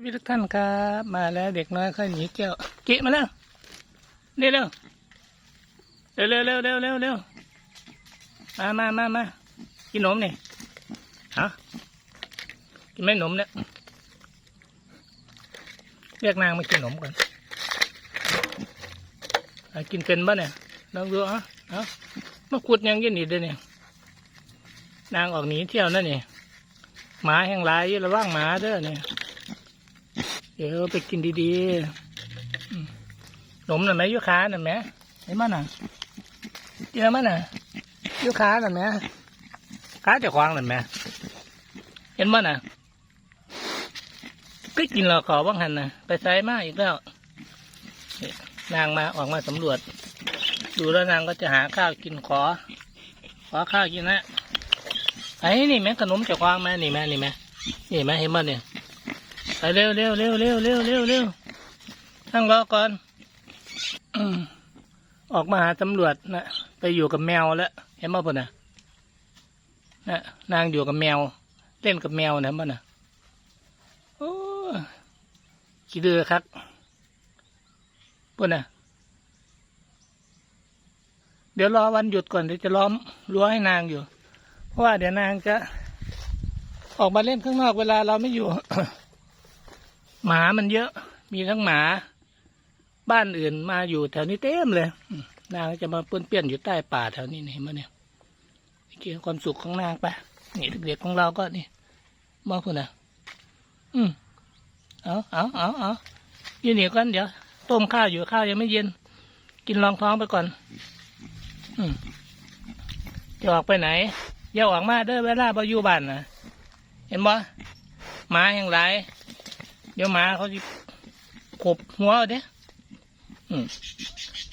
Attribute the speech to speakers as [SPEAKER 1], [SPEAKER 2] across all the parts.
[SPEAKER 1] พี่ทุกท่านครับมาแล้วเด็กน้อยข้าหนีเกี่ยวเกะมาแล้วเร็วเร็วเร็วเร็วเร็วเร็วเร็วมามามามากินนมนี่ฮะกินไม่นมเนี่ยเรียกนางมากินนมก่อนกินเป็นบ้าเนี่ยลองดูอะอะมาขุดยังยืนหนีด้เนี่ยนางออกหนีเที่ยวนั่นนี่หมาแห่งลายยืนระว่างหมาเด้อเนี่ย ดี๋ยวไปกินดีๆอืมหนมน่ะไหมยุค้าน่ะไหมเห็นมั้ยน่ะเจอมั้ยน่ะยุค้าน่ะไหมค้าจะควางหน่ะไหมเห็นมั้ยน่ะก็กินเราขอบ้างหันน่ะ ไปใส่มาอีกแล้วนางมาออกมาสำรวจ ดูแล้วนางก็จะหาข้าวกินขอ ขอข้าวกินนะไอ้นี่แม่ขนมจะควางแม่นี่แม่นี่แม่นี่แม่เห็นมั้เนี่ย ไปเร็วเร็วเร็วเร็วเร็วเร็วเร็วนั่งรอก่อนออกมาหาตำรวจนะไปอยู่กับแมวแล้วเห็นมั้ยพ่อน่ะนะนางอยู่กับแมว เล่นกับแมวนะมั้งน่ะโอ้ขี้ดื้อครับพ่อน่ะเดี๋ยวรอวันหยุดก่อนเดี๋ยวจะล้อมรั้วให้นางอยู่ เพราะว่าเดี๋ยวนางจะ ออกมาเล่นข้างนอกเวลาเราไม่อยู่ หมามันเยอะ มีทั้งหมา บ้านอื่นมาอยู่แถวนี้เต็มเลยนางจะมาเปื้อนเปี้ยนอยู่ใต้ป่าแถวนี้นี่เห็นไหมเนี่ยนี่คือความสุขของนางไปนี่เด็กๆของเราก็นี่มองคุณนะอืมเอาเอาเอาเอายืนเหนียวกันเดี๋ยวต้มข้าวอยู่ข้าวยังไม่เย็น กินรองท้องไปก่อน อืมจะออกไปไหนอย่าออกมาเด้อเวลาไปอยู่บ้านนะเห็นบ่หมาอย่างไร เดี๋ยวหมาเขาจะขบหัวเด้อืม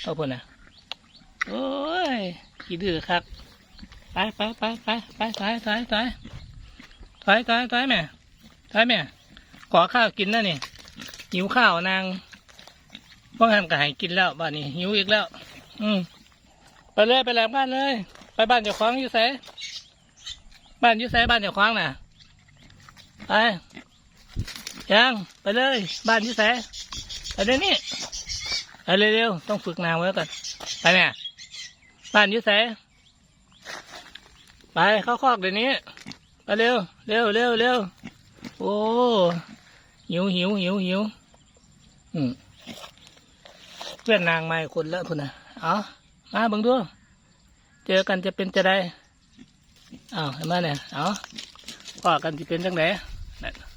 [SPEAKER 1] เอาพนนะโอ้ยขี้ดื้อครับไปไปไปไปไปถอยถอยถอยถอยถอยถอยแม่ถอยแม่ขอข้าวกินนะนี่หิวข้าวนางว่างหันก็ให้กินแล้วบ้านนี้หิวอีกแล้ว อืมไปเลยไปแหลมบ้านเลย ไปบ้านเจ้าของอยู่ไสบ้านอยู่ไสบ้านเจ้าของน่ะไป ยังไปเลย บ้านอยี่แสไปเดี๋ยวนี้ไปเร็วๆต้องฝึกนางไว้ก่อนไปแม่บ้านอยี่แสไปเข้าคอกเดี๋ยวนี้ไปเร็วเร็วเร็วเร็วโอ้หิวหิวหิวหิวอืมเพื่อนนางมาอีกคนล้วคุณนะเอามาเบังดูเจอกันจะเป็นจะได้เอาเห็นไหมเนี่ยเอาพอกันจะเป็นจังไหน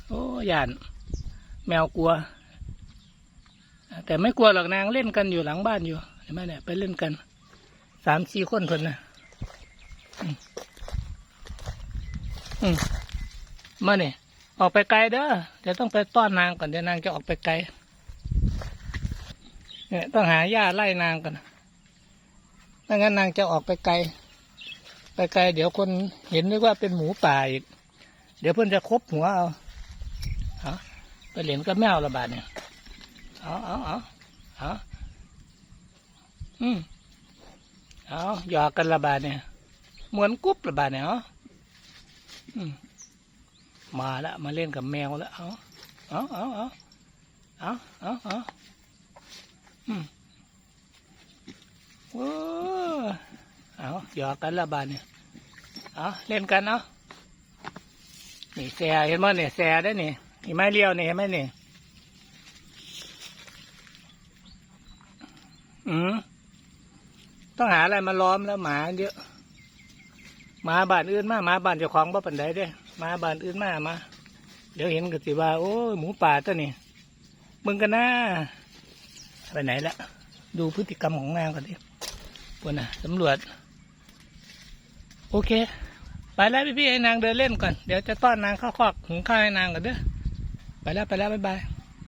[SPEAKER 1] โอ้ยาน แมวกลัว แต่ไม่กลัวหรอกนางเล่นกันอยู่หลังบ้านอยู่เห็นไหมเนี่ยไปเล่นกันสามสี่คนคนนะอืมมาเนี่ยออกไปไกลเด้อเดี๋ยวต้องไปต้อนนางก่อนเดี๋ยวนางจะออกไปไกลเนี่ยต้องหาหญ้าไล่นางก่อนไม่งั้นนางจะออกไปไกล ไปไกล เดี๋ยวคนเห็นนึกว่าเป็นหมูป่าอีก เดี๋ยวเพื่อนจะคบหัวเอาเอา ไปเหรียญกับแมวระบาดเนี่ยเอาเอาเอาเอาอืมเอาหยอกกันระบาดเนี่ยเหมือนกุ๊บระบาดเนี่ยเอาอืมมาล้วมาเล่นกับแมวแล้วเอาเอาเอาเอาเอาเอาเอาอืมโอ้เอาหยอกกันระบาดเนี่ยเอาเล่นกันเอาะนี่แซ่เห็นมั้ยเนี่ยแซ่ได้เนี่ย นี่ไม้เลี้ยวนี่เห็นไหมนี่อืมต้องหาอะไรมาล้อมแล้วหมาเยอะหมาบ้านอื่นมาหมาบ้านเจ้าของบ่ปันไดเด้หมาบ้านอื่นมามาเดี๋ยวเห็นก็สิว่าโอ้ยหมูป่าตัวนี้มึงกันนะไปไหนละดูพฤติกรรมของนางก่อนดิปวนน่ะสำรวจ โอเค ไปแล้วพี่ๆให้นางเดินเล่นก่อน เดี๋ยวจะต้อนนางเข้าคอกหุงข้าวให้นางก่อนเด้อ Pala, pala, bye-bye.